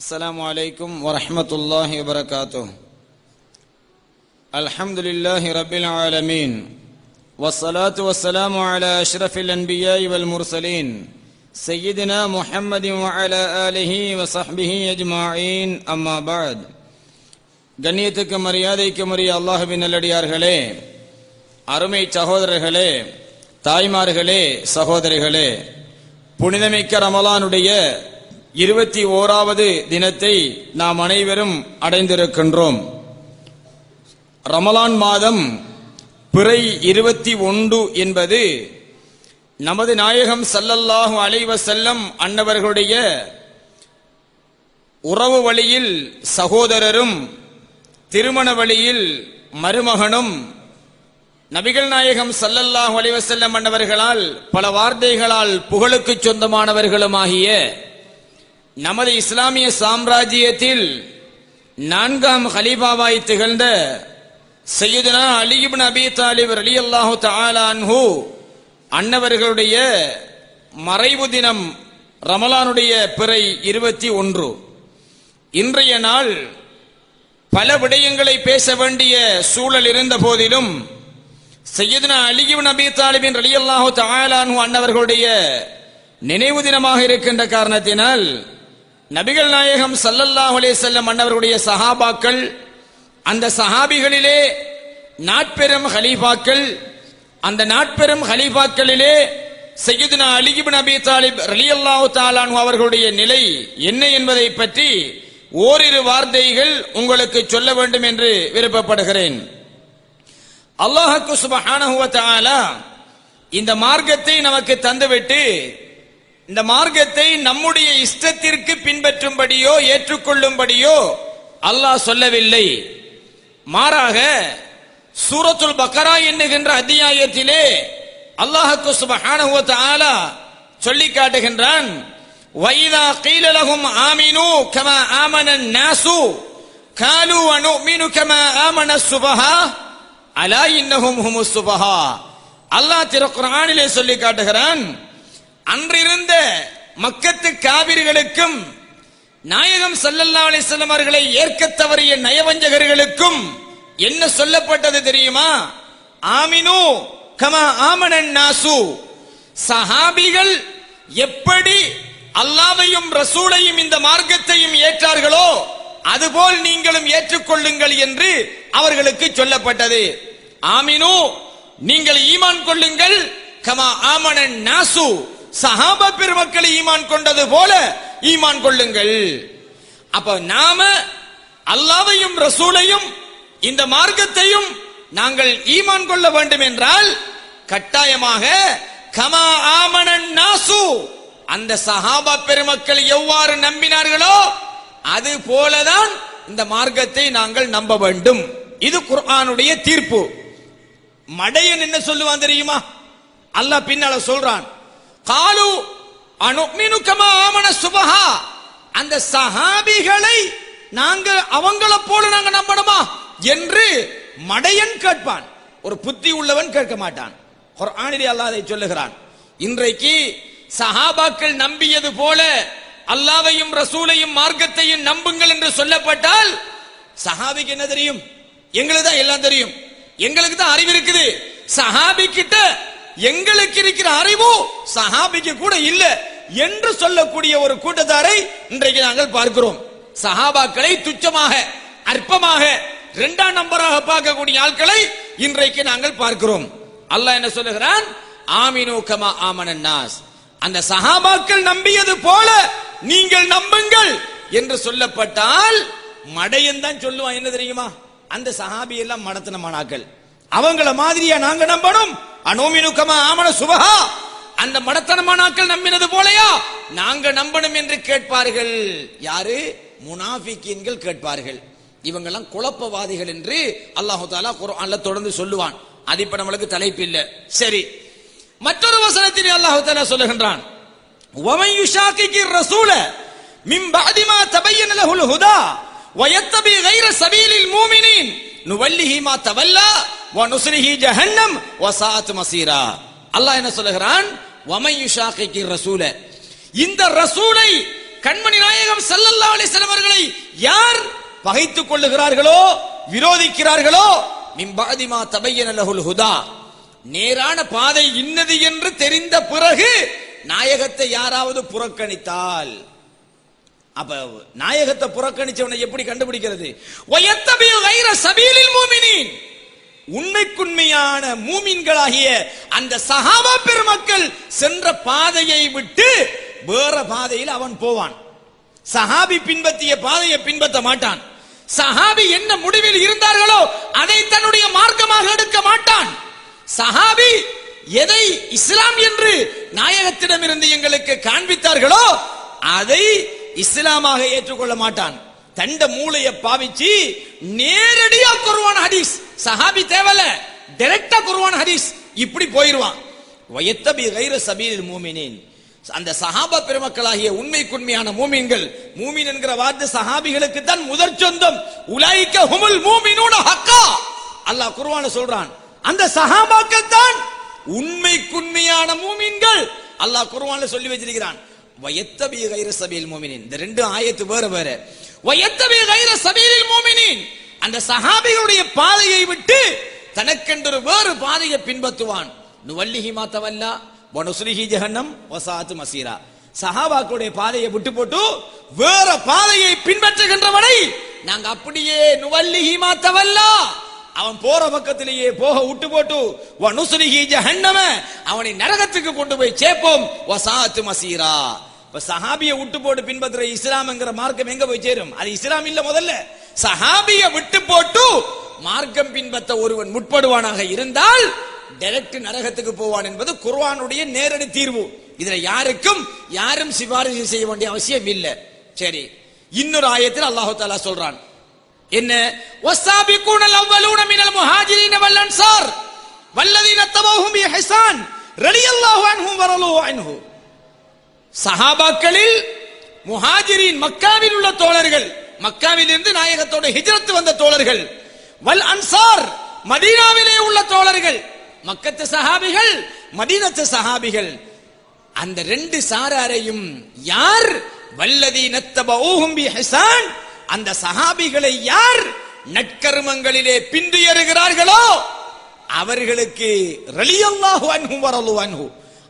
السلام عليكم ورحمة الله وبركاته الحمد لله رب العالمين والصلاة والسلام على أشرف الأنبياء والمرسلين سيدنا محمد وعلى آله وصحبه أجمعين أما بعد கண்ணியத்துக்கு மரியாதைக்கு மரிய அல்லாஹுவின் நல்லடியார்களே அருமை சகோதரர்களே தாய்மார்களே சகோதரிகளே புனிதமிக்க ரமலானுடைய இருபத்தி ஓராவது தினத்தை நாம் அனைவரும் அடைந்திருக்கின்றோம். ரமலான் மாதம் பிறை இருபத்தி ஒன்று என்பது நமது நாயகம் சல்லல்லாஹு அலைவ செல்லம் அன்னவர்களுடைய உறவு வழியில் சகோதரரும் திருமண வழியில் மருமகனும் நபிகள் நாயகம் சல்லல்லாஹு அலைவசல்லம் அன்னவர்களால் பல வார்த்தைகளால் புகழுக்கு சொந்தமானவர்களுமாகிய நமது இஸ்லாமிய சாம்ராஜ்யத்தில் நான்காம் ஹலீபாவாய் திகழ்ந்த சையதுனா அலி இப்னு அபி தாலிப் ரலியல்லாஹு தஆலா அன்ஹு அன்னவர்களுடைய மறைவு தினம் ரமலானுடைய பிறை இருபத்தி ஒன்று. இன்றைய நாள் பல விடயங்களை பேச வேண்டிய சூழல் இருந்த போதிலும் சையதுனா அலிகிபின் நபி தாலிபின் ரலியல்லாஹு தஆலானு அன்னவர்களுடைய நினைவு தினமாக இருக்கின்ற காரணத்தினால் நபிகள் நாயகம் சல்லல்லாஹ் அலைஹி வஸல்லம் அன்னவர்களுடைய சஹாபாக்கள் அந்த சஹாபிகளிலே நாட்பெரும் ஹலீஃபாக்கள் அந்த நாட்பெரும் ஹலீஃபாக்களிலே சையதுனா அலிகிபின் நபி தாலிப் ரலியல்லாஹு தாலான் அவர்களுடைய நிலை என்ன என்பதை பற்றி ஓரிரு வார்த்தைகள் உங்களுக்கு சொல்ல வேண்டும் என்று விருப்பப்படுகிறேன். அல்லாஹுக்கு சுபஹானஹு தாலா இந்த மார்க்கத்தை நமக்கு தந்துவிட்டு இந்த மார்க்கத்தை நம்முடைய இஷ்டத்திற்கு பின்பற்றும்படியோ ஏற்றுக்கொள்ளும்படியோ அல்லாஹ் சொல்லவில்லை. மாறாக சூரத்துல் பக்கரா என்னுகின்ற அத்தியாயத்திலே அல்லாஹுக்கு சுபஹானஹுவத் ஆலா சொல்லி காட்டுகின்றான் வைதா கீலலகும் ஆமினு கம ஆமன நாசு காலு அனுமினு கம ஆமன சுபஹா அலா இன்னஹும் ஹுமு சுபஹா. அல்லாஹ் திருக்குறானிலே குரானிலே சொல்லி காட்டுகிறான் அன்றிருந்த மக்கத்து காவிர்களுக்கும் நாயகம் சல்லல்லா அலைஹி அவர்களை ஏற்க தவறிய நயவஞ்சகர்களுக்கும் என்ன சொல்லப்பட்டது தெரியுமா? ஆமினு கமா ஆமனன் நாசு சஹாபிகள் எப்படி அல்லாவையும் ரசூலையும் இந்த மார்க்கத்தையும் ஏற்றார்களோ அதுபோல் நீங்களும் ஏற்றுக்கொள்ளுங்கள் என்று அவர்களுக்கு சொல்லப்பட்டது. ஆமினு நீங்கள் ஈமான் கொள்ளுங்கள் கமா ஆமனன் நாசு சஹாபா பெருமக்களை ஈமான் கொண்டது போல ஈமான் கொள்ளுங்கள். அப்ப நாம அல்லாவையும் ரசூலையும் இந்த மார்க்கத்தையும் நாங்கள் ஈமான் கொள்ள வேண்டும் என்றால் கட்டாயமாக கமா ஆமனன் நாசு அந்த சஹாபா பெருமக்கள் எவ்வாறு நம்பினார்களோ அது போலதான் இந்த மார்க்கத்தை நாங்கள் நம்ப வேண்டும். இது குர்ஆனுடைய தீர்ப்பு. மடையன் என்ன சொல்லுவான் தெரியுமா? அல்லாஹ் பின்னால சொல்றான் காலு அனுமினு கமா ஆமன சுபஹா அந்த சஹாபிகளை நாங்கள் அவங்கள போல நாங்க நம்பணுமா என்று மடையன் கேட்பான். ஒரு புத்தி உள்ளவன் கேட்க மாட்டான். குர்ஆனிலே அல்லாஹ் அதை சொல்லுகிறான். இன்றைக்கு சஹாபாக்கள் நம்பியது போல அல்லாவையும் ரசூலையும் மார்க்கத்தையும் நம்புங்கள் என்று சொல்லப்பட்டால் சஹாபிக்கு என்ன தெரியும்? எங்களுக்கு தான் எல்லாம் தெரியும். எங்களுக்கு தான் அறிவு இருக்குது. சஹாபி கிட்ட எங்களுக்கு இருக்கிற அறிவு சஹாபிக்கு கூட இல்ல என்று சொல்லக்கூடிய ஒரு கூட்டத்தாரை இன்றைக்கு நாங்கள் பார்க்கிறோம். சஹாபாக்களை துச்சமாக அற்பமாக இரண்டாம் நம்பராக பார்க்கக்கூடிய ஆட்களை இன்றைக்கு நாங்கள் பார்க்கிறோம். அல்லாஹ் என்ன சொல்லுகிறான்? ஆமினோக்கமா ஆமனன்னாஸ் நாஸ். அந்த சஹாபாக்கள் நம்பியது போல நீங்கள் நம்புங்கள் என்று சொல்லப்பட்டால் மடையன் தான் சொல்லுவான். என்ன தெரியுமா? அந்த சஹாபி எல்லாம் மடத்தின மாணாக்கள். அவங்கள மாதிரியா நாங்க நம்பணும்? அனோமினுக்கமா ஆமன சுபஹா அந்த மடத்தனமானாக்கள் நம்பினது போலயா நாங்க நம்பணும் என்று கேட்பார்கள் யாரு முனாஃபிக்கீன்கள் கேட்பார்கள் இவங்கெல்லாம் குழப்பவாதிகள் என்று அல்லாஹு தாலா குர்ஆன்ல தொடர்ந்து சொல்லுவான் அது இப்ப நம்மளுக்கு தலைப்பு இல்ல சரி மற்றொரு வசனத்தில் அல்லாஹ் தஆலா சொல்லுகின்றான் ومن يشاقق الرسول من بعد ما تبين له الهدى ويتبع غير سبيل المؤمنين நுவல்லிஹி மா தவல்லா வ நுஸ்ரிஹி ஜஹன்னம் வ சாஅத் மசீரா. அல்லாஹ் என்ன சொல்லுகிறான்? வமை யுஷாகிகி ரசூல. இந்த ரசூலை கண்மணி நாயகம் ஸல்லல்லாஹு அலைஹி வஸல்லம் அவர்களை யார் பகைத்துக் கொள்ளுகிறார்களோ விரோதிக்கிறார்களோ மிம்பாதி மா தபையன லஹுல் ஹுதா. நேரான பாதை இன்னது என்று தெரிந்த பிறகு நாயகத்தை யாராவது புறக்கணித்தால் அப்ப நாயகத்தை புறக்கணிச்சவனை எப்படி கண்டுபிடிக்கிறது? வயத்தபியு வைர சபீலில் மூமினின். உண்மைக்குண்மையான மூமின்களாகிய அந்த சகாபா பெருமக்கள் சென்ற பாதையை விட்டு வேற பாதையில் அவன் போவான். சஹாபி பின்பற்றிய பாதையை பின்பற்ற மாட்டான். சஹாபி என்ன முடிவில் இருந்தார்களோ அதை தன்னுடைய மார்க்கமாக எடுக்க மாட்டான். சஹாபி எதை இஸ்லாம் என்று நாயகத்திடமிருந்து எங்களுக்கு காண்பித்தார்களோ அதை இஸ்லாமாக ஏற்றுக்கொள்ள மாட்டான். தண்ட மூளையை பாவிச்சு நேரடியா குருவான் ஹதீஸ். சஹாபி தேவல டைரக்டா குருவான் ஹதீஸ். இப்படி போயிருவான். வயத்தபி கைர சபீலில் மூமினின். அந்த சஹாபா பெருமக்களாகிய உண்மைக்குண்மையான மூமின்கள் மூமின் என்கிற வார்த்தை சஹாபிகளுக்கு தான் முதற் சொந்தம். உலாய்க்க ஹுமுல் மூமினோட ஹக்கா. அல்லாஹ் குருவான சொல்றான். அந்த சஹாபாக்கள் தான் உண்மைக்குண்மையான மூமின்கள். அல்லாஹ் குருவான சொல்லி வச்சிருக்கிறான். வயத்தபி கைர சபையில் மோமினின். இந்த ரெண்டு ஆயத்து வேற வேற. வயத்தபி கைர சபையில் மோமினின். அந்த சஹாபிகளுடைய பாதையை விட்டு தனக்கென்று வேறு பாதையை பின்பற்றுவான். நுவல்லிஹி மாத்தவல்லா வனுசுலிஹி ஜஹன்னம் வசாத்து மசீரா. சஹாபாக்களுடைய பாதையை விட்டு போட்டு வேற பாதையை பின்பற்றுகின்றவனை நாங்க அப்படியே நுவல்லிஹி மாத்தவல்லா அவன் போற பக்கத்திலேயே போக விட்டு போட்டு வனுசுலிஹி ஜஹன்னம அவனை நரகத்துக்கு கொண்டு போய் சேர்ப்போம். வசாத்து மசீரா. இப்ப சஹாபிய விட்டு போட்டு பின்பற்றுற இஸ்லாம்ங்கிற மார்க்கம் எங்க போய் சேரும்? அது இஸ்லாம் இல்ல முதல்ல. சஹாபிய விட்டு போட்டு மார்க்கம் பின்பற்ற ஒருவன் முற்படுவானாக இருந்தால் டைரக்ட் நரகத்துக்கு போவான் என்பது குர்வானுடைய நேரடி தீர்வு. இதுல யாருக்கும் யாரும் சிபாரிசு செய்ய வேண்டிய அவசியம் இல்லை. சரி இன்னொரு ஆயத்தில் அல்லாஹு தாலா சொல்றான். என்ன? வஸ்ஸாபிகூன அவ்வலூன மினல் முஹாஜிரின வல் அன்சார் வல்லதீன தபவுஹும் பிஹிசான் ரலியல்லாஹு அன்ஹும் வரலு அன்ஹு. சஹாபாக்களில் முஹாஜிரின் மக்காவில் உள்ள தோழர்கள் மக்காவில் இருந்து நாயகத்தோட ஹிஜரத்து வந்த தோழர்கள் வல் அன்சார் மதீனாவிலே உள்ள தோழர்கள் மக்கத்து சஹாபிகள் மதீனத்து சஹாபிகள் அந்த ரெண்டு சாராரையும் யார்? வல்லதி நத்தபூஹும் பிஹிசான் அந்த சஹாபிகளை யார் நற்கர்மங்களிலே பின்துயருகிறார்களோ அவர்களுக்கு ரலியல்லாஹு அன்ஹு வரலு அன்ஹு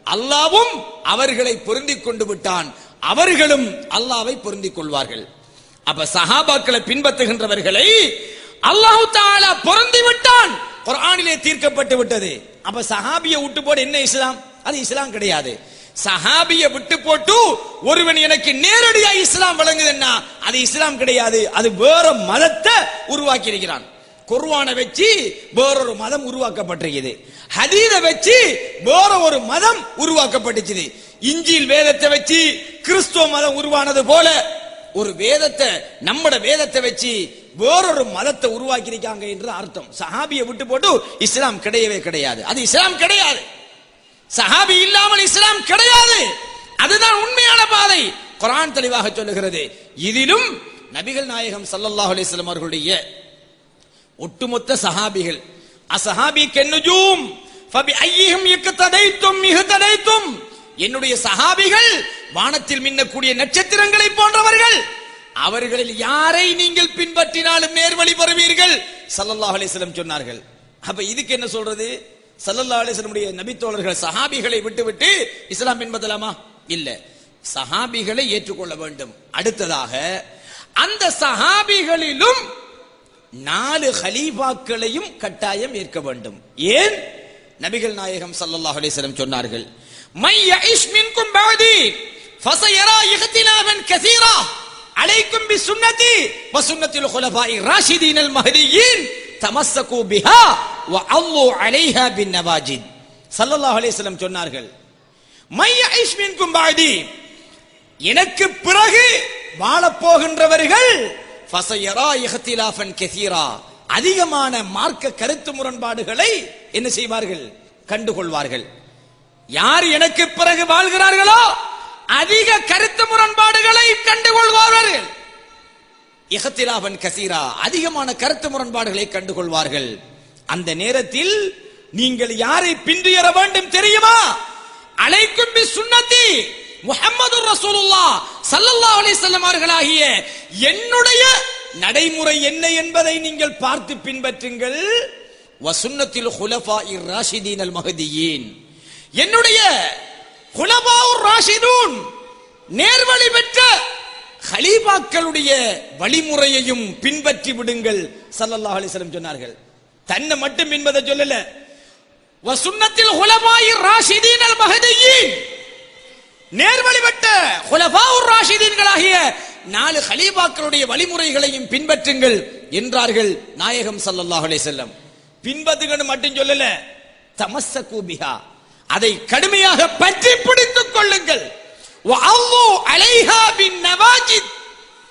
அல்லாவும் அவர்களை பொருந்திக் கொண்டு விட்டான். அவர்களும் அல்லாவை பொருந்திக் கொள்வார்கள். அப்ப சஹாபாக்களை பின்பற்றுகின்றவர்களை அல்லாஹு தாலா பொருந்தி விட்டான். குரானிலே தீர்க்கப்பட்டு விட்டது. அப்ப சஹாபிய விட்டு போட என்ன இஸ்லாம்? அது இஸ்லாம் கிடையாது. சஹாபிய விட்டு போட்டு ஒருவன் எனக்கு நேரடியா இஸ்லாம் வழங்குதுன்னா அது இஸ்லாம் கிடையாது. அது வேற மதத்தை உருவாக்கி இருக்கிறான் குர்வானை வச்சு வேறொரு மதம் உருவாக்கப்பட்டிருக்குது. ஹதீத வச்சு வேற ஒரு மதம் உருவாக்கப்பட்டுச்சு இஞ்சில் வேதத்தை வச்சு கிறிஸ்துவ மதம் உருவானது போல ஒரு வேதத்தை நம்மட வேதத்தை வச்சு வேறொரு மதத்தை உருவாக்கி இருக்காங்க என்று அர்த்தம். சஹாபியை விட்டு போட்டு இஸ்லாம் கிடையவே கிடையாது. அது இஸ்லாம் கிடையாது. சஹாபி இல்லாமல் இஸ்லாம் கிடையாது. அதுதான் உண்மையான பாதை. குரான் தெளிவாக சொல்லுகிறது. இதிலும் நபிகள் நாயகம் ஸல்லல்லாஹு அலிஸ்லாம் அவர்களுடைய ஒட்டுமொத்த சஹாபிகள். அசஹாபி கென்னுஜூம் ஃபபி ஐயிஹும் இக்ததைத்தும் இஹ்ததைத்தும் என்னுடைய சஹாபிகள் வானத்தில் மின்னக்கூடிய நட்சத்திரங்களை போன்றவர்கள். அவர்களில் யாரை நீங்கள் பின்பற்றினாலும் நேர்வழி பெறுவீர்கள்? ஸல்லல்லாஹு அலைஹி வஸல்லம் சொன்னார்கள். அப்ப இதுக்கு என்ன சொல்றது? சல்லல்லா அலைஹி வஸல்லமுடைய நபித்தோழர்கள் சஹாபிகளை விட்டுவிட்டு இஸ்லாம் பின்பற்றலாமா? இல்ல. சஹாபிகளை ஏற்றுக்கொள்ள வேண்டும். அடுத்ததாக அந்த சஹாபிகளிலும் நாலு ஹலீஃபாக்களையும் கட்டாயம் ஏற்க வேண்டும். ஏன்? நபிகள் நாயகம் சல்லல்லாஹு அலைஹி வஸல்லம் சொன்னார்கள் மை யஇஷ் மின்கும் பஅதி ஃபஸயரா இஹ்திலாஃபன் கஸீரா அலைக்கும் பிசுன்னதி வ சுன்னத்தில் குலஃபாஇ ராஷிதீன் அல் மஹ்தியீன் தமஸ்ஸகு பிஹா வ அல்லு அலைஹா பின் நவாஜித். சல்லல்லாஹு அலைஹி வஸல்லம் சொன்னார்கள் மை யஇஷ் மின்கும் பஅதி எனக்கு பிறகு வாழப் அதிகமான மார்க்க கருத்து முரண்பாடுகளை என்ன செய்வார்கள்? கண்டுகொள்வார்கள். யார் எனக்கு பிறகு வாழ்கிறார்களோ அதிக கருத்து முரண்பாடுகளை கண்டுகொள்வார்கள். இகத்திலாபன் கசீரா அதிகமான கருத்து முரண்பாடுகளை கண்டுகொள்வார்கள். அந்த நேரத்தில் நீங்கள் யாரை பின்துயர வேண்டும் தெரியுமா? அழைக்கும் பி முகமது ரசூலுல்லா சல்லல்லா அலைஹி அவர்களாகிய என்னுடைய நடைமுறை என்ன என்பதை நீங்கள் பார்த்து பின்பற்றுங்கள். வசுன்னத்தில் ஹுலஃபா இர் ராஷிதீன் அல் மஹதியீன் என்னுடைய ஹுலஃபாவுர் ராஷிதூன் நேர்வழி பெற்ற ஹலீபாக்களுடைய வழிமுறையையும் பின்பற்றி விடுங்கள் ஸல்லல்லாஹு அலைஹி வஸல்லம் சொன்னார்கள். தன்னை மட்டும் என்பதை சொல்லல. வசுன்னத்தில் ஹுலஃபாயிர் ராஷிதீன் அல் மஹதியீன் நேர்வழிபட்ட ஹுலஃபாவுர் ராஷிதீன்களாகிய நாலு ஹலீபாக்களுடைய வழிமுறைகளையும் பின்பற்றுங்கள் என்றார்கள் நாயகம் ஸல்லல்லாஹு அலைஹி வஸல்லம். பின்பற்றுங்கள் மட்டும் சொல்லல தமஸ்ஸகு பிஹா. அதை கடுமையாக பற்றி பிடித்துக் கொள்ளுங்கள். அலைஹா பின் நவாஜித்.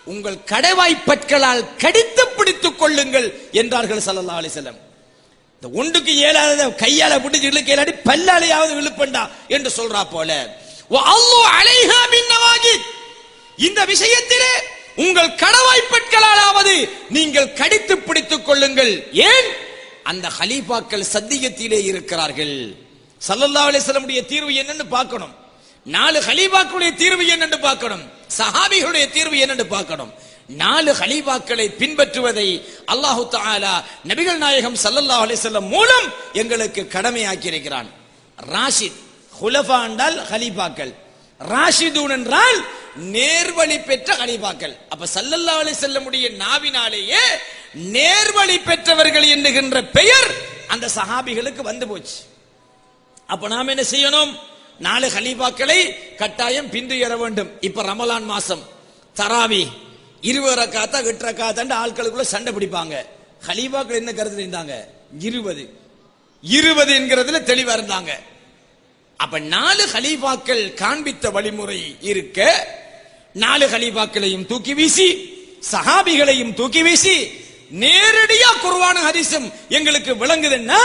உங்கள் கடைவாய் பற்களால் கடித்து பிடித்துக் கொள்ளுங்கள் என்றார்கள் ஸல்லல்லாஹு அலைஹி வஸல்லம். இந்த ஒன்றுக்கு ஏழாத கையால பிடிச்சு இழுக்க பல்லாலையாவது விழுப்பண்டா என்று சொல்றா போல. இந்த விஷயத்திலே உங்கள் கடவாய்ப்பற்களாலாவது நீங்கள் கடித்து பிடித்துக் கொள்ளுங்கள். ஏன்? அந்த ஹலீஃபாக்கள் சத்தியத்திலே இருக்கிறார்கள். சல்லல்லா அலைஹி தீர்வு என்னன்னு பார்க்கணும். நாலு ஹலீஃபாக்களுடைய தீர்வு என்னன்னு பார்க்கணும். சஹாபிகளுடைய தீர்வு என்னன்னு பார்க்கணும். நாலு ஹலீஃபாக்களை பின்பற்றுவதை அல்லாஹு தாலா நபிகள் நாயகம் சல்லல்லா அலிசல்லம் மூலம் எங்களுக்கு கடமையாக்கி இருக்கிறான் ராஷித் ஹுலஃபா என்றால் ஹலீஃபாக்கள். ராஷிதூன் என்றால் நேர்வழி பெற்ற ஹலீஃபாக்கள். அப்ப ஸல்லல்லாஹு செல்ல முடிய நாவினாலேயே நேர்வழி பெற்றவர்கள் என்கின்ற பெயர் அந்த சஹாபிகளுக்கு வந்து போச்சு. அப்ப நாம் என்ன செய்யணும்? நாலு ஹலீஃபாக்களை கட்டாயம் பிந்து ஏற வேண்டும். இப்ப ரமலான் மாசம். தராவி இருபது ரக்காத்தா எட்டு ரக்காத்தாண்டு ஆட்களுக்குள்ள சண்டை பிடிப்பாங்க. ஹலீஃபாக்கள் என்ன கருத்து இருந்தாங்க இருபது. இருபது என்கிறதுல தெளிவா இருந்தாங்க. அப்ப நாலு ஹலீஃபாக்கள் காண்பித்த வழிமுறை இருக்க நாலு ஹலீஃபாக்களையும் தூக்கி வீசி சஹாபிகளையும் தூக்கி வீசி நேரடியா குர்ஆன ஹரிசம் எங்களுக்கு விளங்குதுன்னா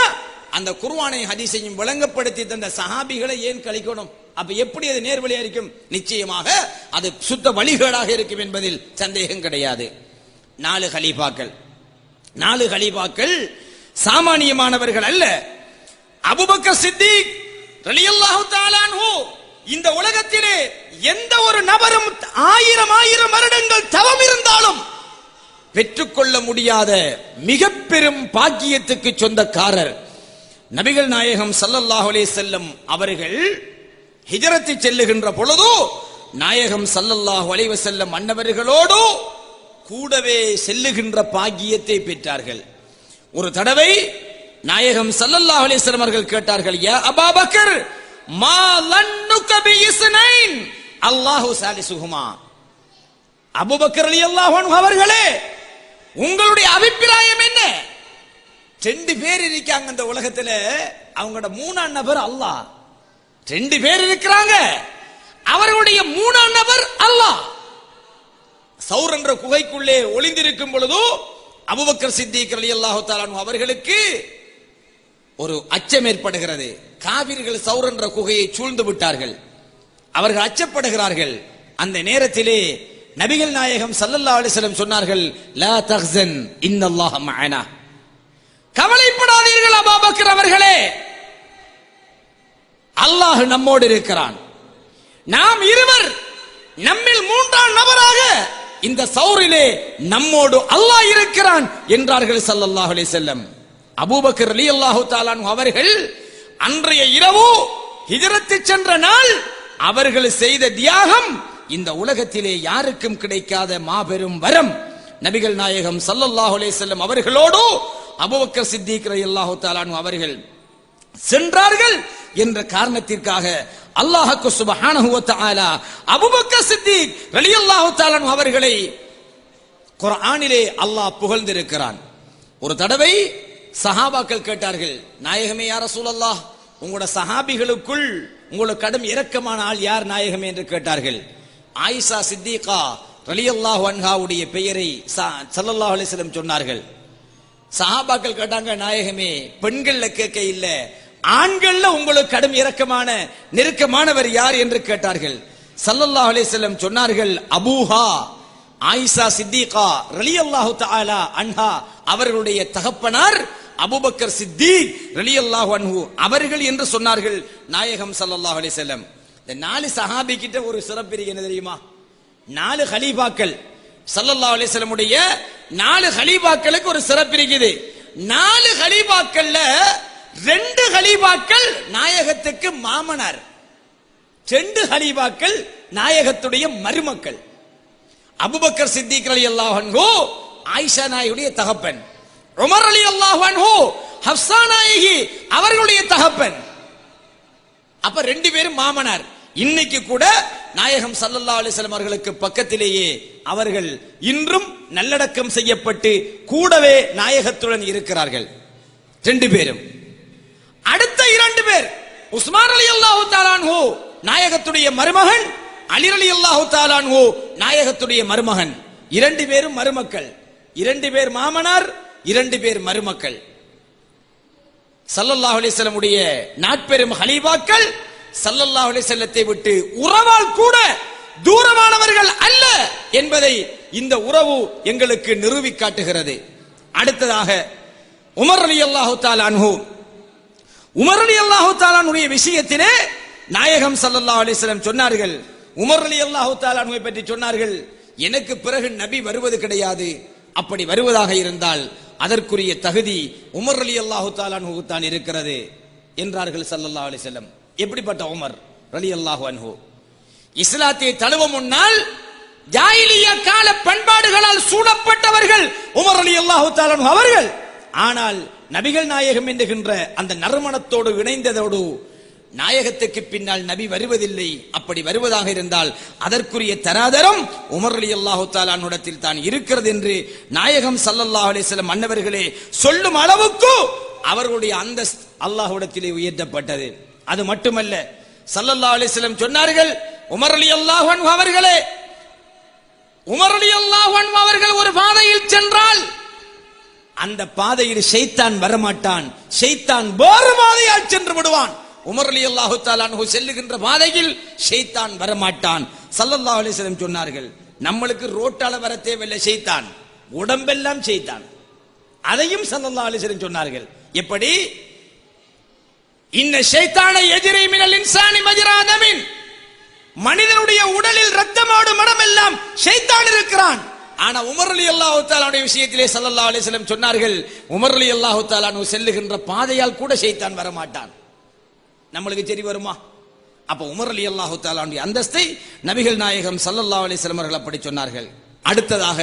அந்த குர்ஆனை ஹதீஸையும் விளங்கப்படுத்தி தந்த சஹாபிகளை ஏன் கழிக்கணும்? அப்ப எப்படி அது நேர்வழியா இருக்கும்? நிச்சயமாக அது சுத்த வழிகேடாக இருக்கும் என்பதில் சந்தேகம் கிடையாது. நாலு ஹலீஃபாக்கள். நாலு ஹலீஃபாக்கள் சாமானியமானவர்கள் அல்ல. அபுபக்க சித்திக் இந்த உலகத்திலே எந்த ஒரு நபரும் ஆயிரம் ஆயிரம் வருடங்கள் தவம் இருந்தாலும் பெற்றுக்கொள்ள முடியாத மிக பெரும் பாக்கியத்துக்கு சொந்தக்காரர் நபிகள் நாயகம் ஸல்லல்லாஹு செல்லும் செல்லம் அவர்கள் ஹிஜரத்தை செல்லுகின்ற பொழுது நாயகம் சல்லல்லாஹ் வலையை செல்லும் அன்னவர்களோடு கூடவே செல்லுகின்ற பாக்கியத்தை பெற்றார்கள். ஒரு தடவை நாயகம் சல்லல்லா அலிஸ்லம் அவர்கள் கேட்டார்கள் யா அபாபக்கர் மா லன்னுக பி இஸ்னைன்? அல்லாஹு சாலிசுஹுமா. அபூபக்கர் ரலியல்லாஹு அன்ஹு அவர்களே உங்களுடைய அபிப்பிராயம் என்ன? ரெண்டு பேர் இருக்காங்க இந்த உலகத்துல அவங்களோட மூணாம் நபர் அல்லாஹ். ரெண்டு பேர் இருக்கிறாங்க அவர்களுடைய மூணாம் நபர் அல்லாஹ். சௌர் என்ற குகைக்குள்ளே ஒளிந்திருக்கும் பொழுது அபுபக்கர் சித்திக் அலி அல்லாஹு அவர்களுக்கு ஒரு அச்சம் ஏற்படுகிறது. காவிர்கள் சௌர் என்ற குகையை சூழ்ந்து விட்டார்கள். அவர்கள் அச்சப்படுகிறார்கள். அந்த நேரத்திலே நபிகள் நாயகம் சல்லல்லா அலைஹி சொன்னார்கள் லா தஹ்சன் இன்னல்லாஹ மஅனா. கவலைப்படாதீர்கள் அபாபக்கர் அவர்களே. அல்லாஹ் நம்மோடு இருக்கிறான். நாம் இருவர் நம்மில் மூன்றாம் நபராக இந்த சௌரிலே நம்மோடு அல்லாஹ் இருக்கிறான் என்றார்கள் சல்லல்லாஹ் அலிசல்லம் செல்லம் அபூபக்கர் அலி அல்லாஹு தாலான் அவர்கள் அன்றைய இரவு ஹிஜரத்து சென்ற நாள் அவர்கள் செய்த தியாகம் இந்த உலகத்திலே யாருக்கும் கிடைக்காத மாபெரும் வரம். நபிகள் நாயகம் சல்லல்லாஹு அலே செல்லம் அவர்களோடு அபுபக்கர் சித்திக் ரலியல்லாஹு அல்லாஹு அன்ஹு அவர்கள் சென்றார்கள் என்ற காரணத்திற்காக அல்லாஹுக்கு சுப்ஹானஹு வ தஆலா அபூபக்கர் சித்திக் ரலியல்லாஹு அல்லாஹு அன்ஹு அவர்களை குர்ஆனிலே அல்லாஹ் புகழ்ந்திருக்கிறான். ஒரு தடவை சஹாபாக்கள் கேட்டார்கள் நாயகமே யார சூழல்லா உங்களோட சஹாபிகளுக்குள் உங்களுக்கு கடும் இரக்கமான ஆள் யார் நாயகமே? என்று கேட்டார்கள். ஆயிஷா சித்திகா ரலியல்லாஹ் அன்ஹாவுடைய பெயரை சல்லல்லாஹ் அலிஸ்லம் சொன்னார்கள். சஹாபாக்கள் கேட்டாங்க நாயகமே பெண்கள்ல கேட்க இல்ல ஆண்கள்ல உங்களுக்கு கடும் இரக்கமான நெருக்கமானவர் யார்? என்று கேட்டார்கள். சல்லல்லாஹ் அலிஸ்லம் சொன்னார்கள் அபூஹா ஆயிஷா சித்திகா ரலியல்லாஹு தாலா அன்ஹா அவர்களுடைய தகப்பனார் அபூபக்கர் சித்திக் ரலியல்லாஹு அன்ஹு அவர்கள் என்று சொன்னார்கள் நாயகம் சல்லாஹ் அலி செல்லம் இந்த நாலு சஹாபி கிட்ட ஒரு சிறப்பு இருக்கு என்ன தெரியுமா? நாலு ஹலீஃபாக்கள். சல்லல்லா அலி செல்லமுடைய நாலு ஹலீஃபாக்களுக்கு ஒரு சிறப்பு இருக்குது நாலு ஹலீஃபாக்கள்ல ரெண்டு ஹலீஃபாக்கள் நாயகத்துக்கு மாமனார். ரெண்டு ஹலீஃபாக்கள் நாயகத்துடைய மருமக்கள். அபுபக்கர் சித்திக் அலி அல்லாஹன்ஹோ ஆயிஷா நாயுடைய தகப்பன். உமர் அலி அல்லாஹன்ஹோ ஹப்சா நாயகி அவர்களுடைய தகப்பன். அப்ப ரெண்டு பேரும் மாமனார். இன்னைக்கு கூட நாயகம் சல்லல்லா அலிஸ்லம் அவர்களுக்கு பக்கத்திலேயே அவர்கள் இன்றும் நல்லடக்கம் செய்யப்பட்டு கூடவே நாயகத்துடன் இருக்கிறார்கள். ரெண்டு பேரும். அடுத்த இரண்டு பேர் உஸ்மான் அலி அல்லாஹு தாலான்ஹு நாயகத்துடைய மருமகன் அலி அலி அல்லாஹு தாலான்ஹு நாயகத்துடைய மருமகன். இரண்டு பேரும் மருமக்கள். இரண்டு பேர் மாமனார் இரண்டு பேர் மருமக்கள். சல்லல்லாஹ் அலிசல்லமுடைய உடைய நாட்பெரும் ஹலீபாக்கள் சல்லல்லாஹ் அலிசல்லத்தை விட்டு உறவால் கூட தூரமானவர்கள் அல்ல என்பதை இந்த உறவு எங்களுக்கு நிறுவி காட்டுகிறது. அடுத்ததாக உமர் அலி அல்லாஹு அன்ஹு. உமர் அலி அல்லாஹு தாலானுடைய விஷயத்திலே நாயகம் சல்லல்லாஹ் அலைஹி சொன்னார்கள். உமர் அலி அல்லாஹு தாலானுவை பற்றி சொன்னார்கள். எனக்கு பிறகு நபி வருவது கிடையாது. அப்படி வருவதாக இருந்தால் அதற்குரிய தகுதி உமர் அலி அல்லாஹு தாலானுக்கு தான் இருக்கிறது என்றார்கள் சல்லல்லா அலி செல்லம் எப்படிப்பட்ட உமர் அலி அல்லாஹு அன்ஹு? இஸ்லாத்தை தழுவ முன்னால் ஜாயிலிய கால பண்பாடுகளால் சூழப்பட்டவர்கள் உமர் அலி அல்லாஹு தாலானு அவர்கள். ஆனால் நபிகள் நாயகம் என்கின்ற அந்த நறுமணத்தோடு இணைந்ததோடு நாயகத்துக்கு பின்னால் நபி வருவதில்லை. அப்படி வருவதாக இருந்தால் அதற்குரிய தராதரம் உமர் அலி அல்லாஹு தாலானுடத்தில் தான் இருக்கிறது என்று நாயகம் சல்லல்லாஹ் அலிஸ்லம் மன்னவர்களே சொல்லும் அளவுக்கு அவர்களுடைய அந்த அல்லாஹுடத்திலே உயர்த்தப்பட்டது. அது மட்டுமல்ல சல்லல்லா அலிஸ்லம் சொன்னார்கள் உமர் அலி அவர்களே உமர் அலி அவர்கள் ஒரு பாதையில் சென்றால் அந்த பாதையில் செய்தான் வரமாட்டான். ஷைத்தான் வேறு பாதையால் சென்று விடுவான். உமர் அலி அல்லாஹு தாலானு செல்லுகின்ற பாதையில் ஷெய்தான் வரமாட்டான். சல்லல்லா அலிஸ்லம் சொன்னார்கள் நம்மளுக்கு ரோட்டால வர தேவையில்லை செய்தான் உடம்பெல்லாம் செய்தான் அதையும் சல்லல்லா அலிஸ்லம் சொன்னார்கள். எப்படி? இன்ன ஷைத்தான எதிரை மினல் இன்சானி மதிராதமின் மனிதனுடைய உடலில் ரத்தமோடு மனமெல்லாம் ஷைத்தான் இருக்கிறான். ஆனா உமர் அலி அல்லாஹு தாலானுடைய விஷயத்திலே ஸல்லல்லாஹு அலிஸ்லம் சொன்னார்கள் உமர் அலி அல்லாஹு தாலானு செல்லுகின்ற பாதையால் கூட ஷைத்தான் வரமாட்டான். நம்மளுக்கு சரி வருமா? அப்ப உமர் அலி அல்லாஹு தாலானுடைய அந்தஸ்தை நபிகள் நாயகம் சல்லல்லா அலைஹி வஸல்லம் அவர்கள் அப்படி சொன்னார்கள். அடுத்ததாக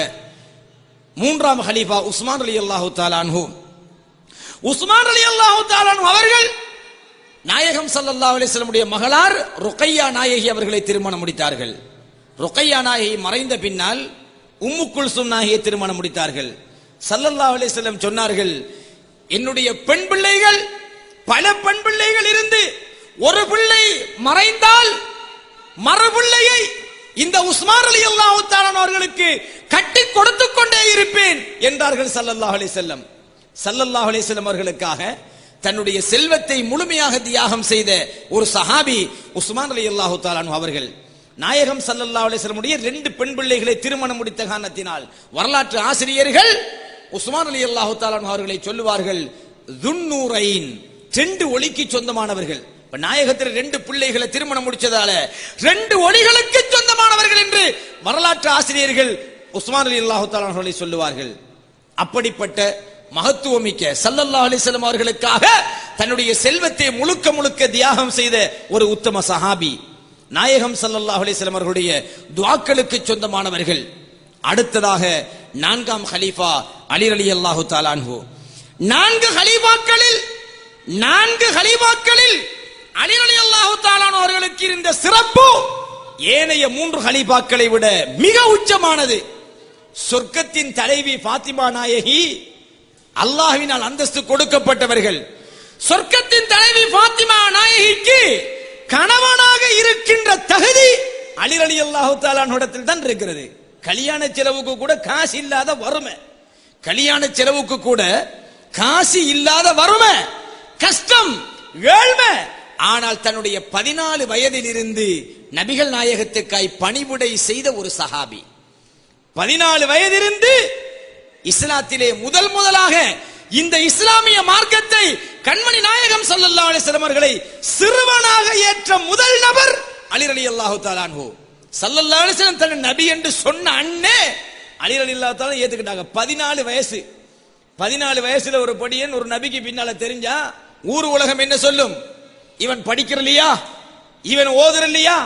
மூன்றாம் ஹலீஃபா உஸ்மான் அலி அல்லாஹு தாலான்ஹு உஸ்மான் அலி அல்லாஹு தாலான் அவர்கள் நாயகம் சல்லல்லா அலைஹி மகளார் ருக்கையா நாயகி அவர்களை திருமணம் முடித்தார்கள். ருக்கையா நாயகி மறைந்த பின்னால் உம்மு குல்சும் நாயகியை திருமணம் முடித்தார்கள். சல்லல்லா அலிஸ்லம் சொன்னார்கள் என்னுடைய பெண் பிள்ளைகள் பல பெண் பிள்ளைகள் இருந்து ஒரு பிள்ளை மறைந்தால் மறுபிள்ளையை இந்த உஸ்மான் அலி அல்லாஹுத்தாரன் அவர்களுக்கு கட்டி கொடுத்து கொண்டே இருப்பேன் என்றார்கள் சல்லல்லாஹ் அலி செல்லம் சல்லல்லாஹ் அலி செல்லம் அவர்களுக்காக தன்னுடைய செல்வத்தை முழுமையாக தியாகம் செய்த ஒரு சஹாபி உஸ்மான் அலி அல்லாஹு தாலானு அவர்கள். நாயகம் ஸல்லல்லாஹு அலைஹி ரெண்டு பெண் பிள்ளைகளை திருமணம் முடித்த காரணத்தினால் வரலாற்று ஆசிரியர்கள் உஸ்மான் அலி அல்லாஹு தாலானு அவர்களை சொல்லுவார்கள் துன்னூரைன் ரெண்டு ஒளிக்கு சொந்தமானவர்கள். இப்ப நாயகத்தில் ரெண்டு பிள்ளைகளை திருமணம் முடிச்சதால ரெண்டு ஒளிகளுக்கு சொந்தமானவர்கள் என்று வரலாற்று ஆசிரியர்கள் உஸ்மான் அலி அல்லாஹு சொல்லுவார்கள். அப்படிப்பட்ட மகத்துவமிக்க சல்லல்லா அலைஹி அவர்களுக்காக தன்னுடைய செல்வத்தை முழுக்க முழுக்க தியாகம் செய்த ஒரு உத்தம சஹாபி. நாயகம் சல்லல்லா அலைஹி அவர்களுடைய துவாக்களுக்கு சொந்தமானவர்கள். அடுத்ததாக நான்காம் ஹலீஃபா அலி அல்லாஹு தஆலா நான்கு ஹலீஃபாக்களில் நான்கு ஹலீபாக்களில் அலி அல்லாஹு தஆலா அவர்களுக்கு இருந்த சிறப்பு ஏனைய மூன்று ஹலீபாக்களை விட மிக உச்சமானது. சொர்க்கத்தின் தலைவி பாத்திமா நாயகி அல்லாஹுவினால் அந்தஸ்து கொடுக்கப்பட்டவர்கள். சொர்க்கத்தின் தலைவி பாத்திமா நாயகிக்கு கணவனாக இருக்கின்ற தகுதி அலி அலி அல்லாஹு தாலானிடத்தில் தான் இருக்கிறது. கல்யாண செலவுக்கு கூட காசு இல்லாத வறுமை. கல்யாண செலவுக்கு கூட காசு இல்லாத வறுமை. கஷ்டம் ஏழ்மை. ஆனால் தன்னுடைய பதினாலு வயதில் இருந்து நபிகள் நாயகத்துக்காய் பணிவுடை செய்த ஒரு சஹாபி. பதினாலு வயதிலிருந்து இஸ்லாத்திலே முதல் முதலாக இந்த இஸ்லாமிய மார்க்கத்தை கண்மணி நாயகம் ஸல்லல்லாஹு அலைஹி சிறுவனாக ஏற்ற முதல் நபர் அலிரலி அலி அல்லாஹு தாலான்ஹோ சல்லல்லாஹு அலைஹி தன் நபி என்று சொன்ன அண்ணே அலி அலி அல்லாஹு தாலா ஏத்துக்கிட்டாங்க. பதினாலு வயசு. பதினாலு வயசுல ஒரு பொடியன் ஒரு நபிக்கு பின்னால தெரிஞ்சா ஊர் உலகம் என்ன சொல்லும்? இவன் படிக்கிறலையா இவன் ஓதுறலையா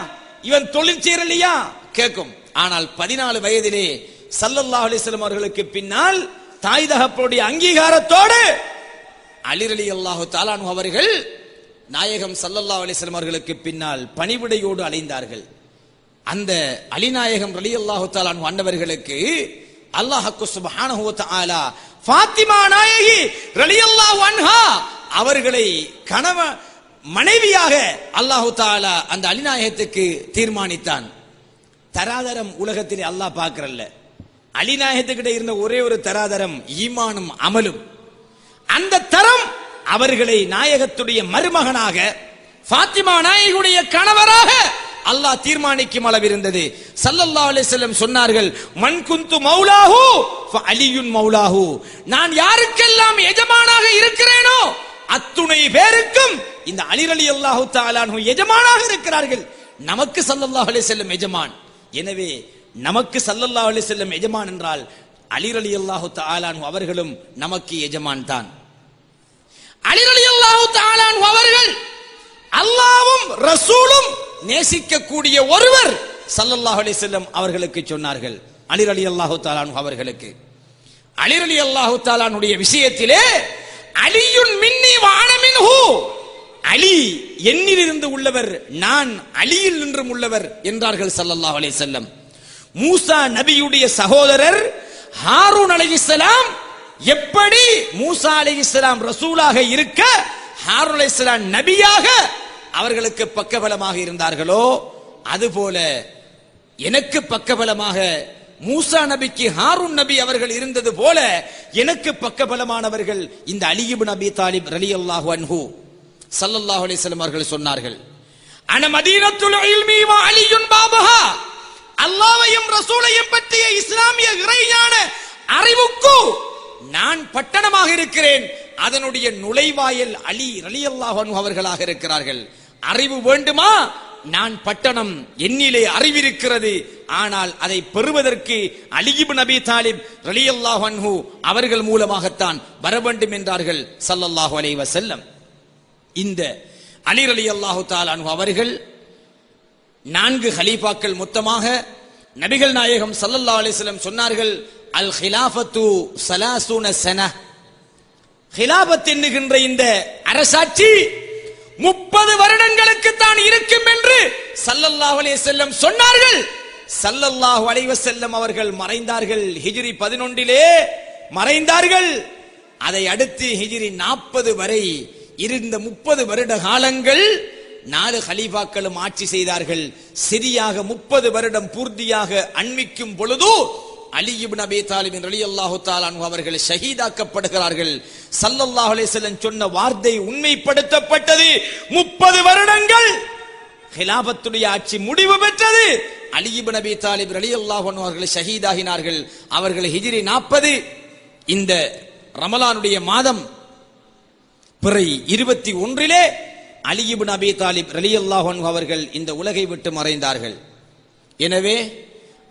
இவன் தொழில் செய்யறலையா கேட்கும் ஆனால் பதினாலு வயதிலே சல்லல்லா அலிஸ்லம் அவர்களுக்கு பின்னால் தாய் தகப்பனுடைய அங்கீகாரத்தோடு அலி அல்லாஹு தாலானு அவர்கள் நாயகம் சல்லல்லா அலிஸ்லம் அவர்களுக்கு பின்னால் பணிவிடையோடு அலைந்தார்கள். அந்த அலிநாயகம் ரலி அல்லாஹு தாலானு அன்னவர்களுக்கு அல்லாஹக்கு சுபஹானஹுவத் ஆலா ஃபாத்திமா நாயகி ரலியல்லா அன்ஹா அவர்களை கணவ மனைவியாக அல்லாஹு தாலா அந்த அலிநாயகத்துக்கு தீர்மானித்தான். தராதரம் உலகத்திலே அல்லாஹ் பார்க்கறல்ல. அலிநாயகத்துக்கிட்ட இருந்த ஒரே ஒரு தராதரம் ஈமானும் அமலும். அந்த தரம் அவர்களை நாயகத்துடைய மருமகனாக ஃபாத்திமா நாயகியுடைய கணவராக அல்லாஹ் தீர்மானிக்கும் அளவிருந்தது. சல்லல்லா அலைஹி சொன்னார்கள் மண் குந்து மௌலாஹு அலியுன் மௌலாஹு. நான் யாருக்கெல்லாம் எஜமானாக இருக்கிறேனோ அத்துணை பேருக்கும் இந்த அலிரலி அல்லாஹு தாலானு எஜமானாக இருக்கிறார்கள். நமக்கு சல்லல்லாஹ் அலைஹி எஜமான். எனவே நமக்கு சல்லல்லாஹ் அலைஹி வஸல்லம் எஜமான் என்றால் அலிரலி அல்லாஹு தாலானு அவர்களும் நமக்கு எஜமான் தான் அலிரலி அல்லாஹு தாலானு அவர்கள் அல்லாவும் ரசூலும் நேசிக்கக்கூடிய ஒருவர் சல்லல்லாஹ் அலி செல்லம் அவர்களுக்கு சொன்னார்கள். அலிர் அலி அல்லாஹு தஆலாஹு அவர்களுக்கு. அலிர் அலி அல்லாஹு தாலானுடைய விஷயத்திலே அலியுன் மின்னி வானமின்ஹு அலி என்னிலிருந்து உள்ளவர் நான் அலியில் நின்றும் உள்ளவர் என்றார்கள் சல்லல்லாஹ் அலி செல்லம் மூசா நபியுடைய சகோதரர் ஹாரூன் அலி எப்படி மூசா அலைஹிஸ்ஸலாம் ரசூலாக இருக்க ஹாரூன் அலைஹிஸ்ஸலாம் நபியாக அவர்களுக்கு பக்கபலமாக இருந்தார்களோ அதுபோல எனக்கு பக்கபலமாக மூசா நபிக்கு ஹாரூன் நபி அவர்கள் இருந்தது போல எனக்கு பக்கபலமானவர்கள் இந்த அலியுப் நபி தாலிப் ரலியல்லாஹு அன்ஹு ஸல்லல்லாஹு அலைஹி வஸல்லம் அவர்கள் சொன்னார்கள். அன மதீனத்துல் இல்மி வ அலியுன் பாபஹா. அல்லாஹ்வையும் ரசூலையும் பற்றிய இஸ்லாமிய இறையான அறிவுக்கு நான் பட்டணமாக இருக்கிறேன். அதனுடைய நுழைவாயல் அலி ரலியல்லாஹு அல்லாஹ் அவர்களாக இருக்கிறார்கள். அறிவு வேண்டுமா? நான் பட்டணம் என்னிலே அறிவிருக்கிறது. ஆனால் அதை பெறுவதற்கு அலியிப் நபி தாலிப் ரலியல்லாஹு அன்ஹு அவர்கள் மூலமாகத்தான் வர வேண்டும் என்றார்கள் சல்லல்லாஹு அலை வசல்லம் இந்த அலி அலி அல்லாஹு தாலானு அவர்கள் நான்கு ஹலீஃபாக்கள் மொத்தமாக நபிகள் நாயகம் சல்லல்லா அலிஸ்லம் சொன்னார்கள் அல் ஹிலாஃபத்து சலாசூன சன. ஹிலாபத் என்னுகின்ற இந்த அரசாட்சி முப்பது வருடங்களுக்கு தான் இருக்கும் என்று சல்லல்லாஹு அலைஹி செல்லம் சொன்னார்கள். சல்லல்லாஹு அலைஹி செல்லம் அவர்கள் மறைந்தார்கள். ஹிஜ்ரி பதினொன்றிலே மறைந்தார்கள். அதை அடுத்து ஹிஜ்ரி நாற்பது வரை இருந்த முப்பது வருட காலங்கள் நாலு ஹலீஃபாக்களும் ஆட்சி செய்தார்கள். சரியாக முப்பது வருடம் பூர்த்தியாக அண்மிக்கும் பொழுது அலி இப்னு அபி தாலிபின் ரலி அல்லாஹு தாலான் அவர்கள் ஷஹீதாக்கப்படுகிறார்கள். சல்லல்லாஹு அலைஹி வஸல்லம் சொன்ன வார்த்தை உண்மைப்படுத்தப்பட்டது. முப்பது வருடங்கள் ஹிலாபத்துடைய ஆட்சி முடிவு பெற்றது. அலி இப்னு அபி தாலிப் ரலியல்லாஹு அன்ஹு அவர்கள் ஷஹீதாகினார்கள். அவர்கள் ஹிஜ்ரி நாற்பது. இந்த ரமலானுடைய மாதம் பிறை இருபத்தி ஒன்றிலே அலி இப்னு அபி தாலிப் ரலியல்லாஹு அல்லாஹன் அவர்கள் இந்த உலகை விட்டு மறைந்தார்கள். எனவே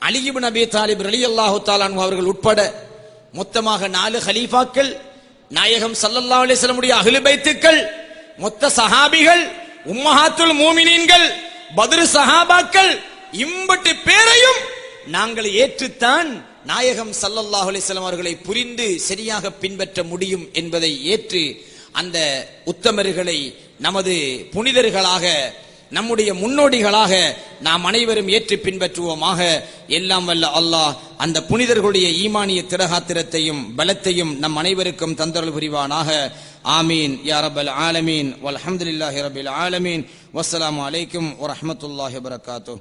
அலி நபி தாலிப் அலி அல்லாஹு தாலான் அவர்கள் உட்பட மொத்தமாக நாலு ஹலீஃபாக்கள் நாயகம் சல்லல்லா அலைஹி அகிலுபைத்துக்கள் மொத்த சஹாபிகள் உம்மஹாத்துல் மூமினீன்கள் பதிரு சஹாபாக்கள் இம்பட்டு பேரையும் நாங்கள் ஏற்றுத்தான் நாயகம் ஸல்லல்லாஹு அலிஸ்லாம் அவர்களை புரிந்து சரியாக பின்பற்ற முடியும் என்பதை ஏற்று அந்த உத்தமர்களை நமது புனிதர்களாக நம்முடைய முன்னோடிகளாக நாம் அனைவரும் ஏற்று பின்பற்றுவோமாக. எல்லாம் வல்ல அல்லாஹ் அந்த புனிதர்களுடைய ஈமானிய திரகாத்திரத்தையும் பலத்தையும் நம் அனைவருக்கும் தந்தரல் புரிவானாக. ஆமீன். யா ரபல் ஆலமீன். வல்ஹம்துலில்லாஹி ரபில் ஆலமீன். வஸ்ஸலாமு அலைக்கும் வரஹ்மத்துல்லாஹி வரகாத்தூ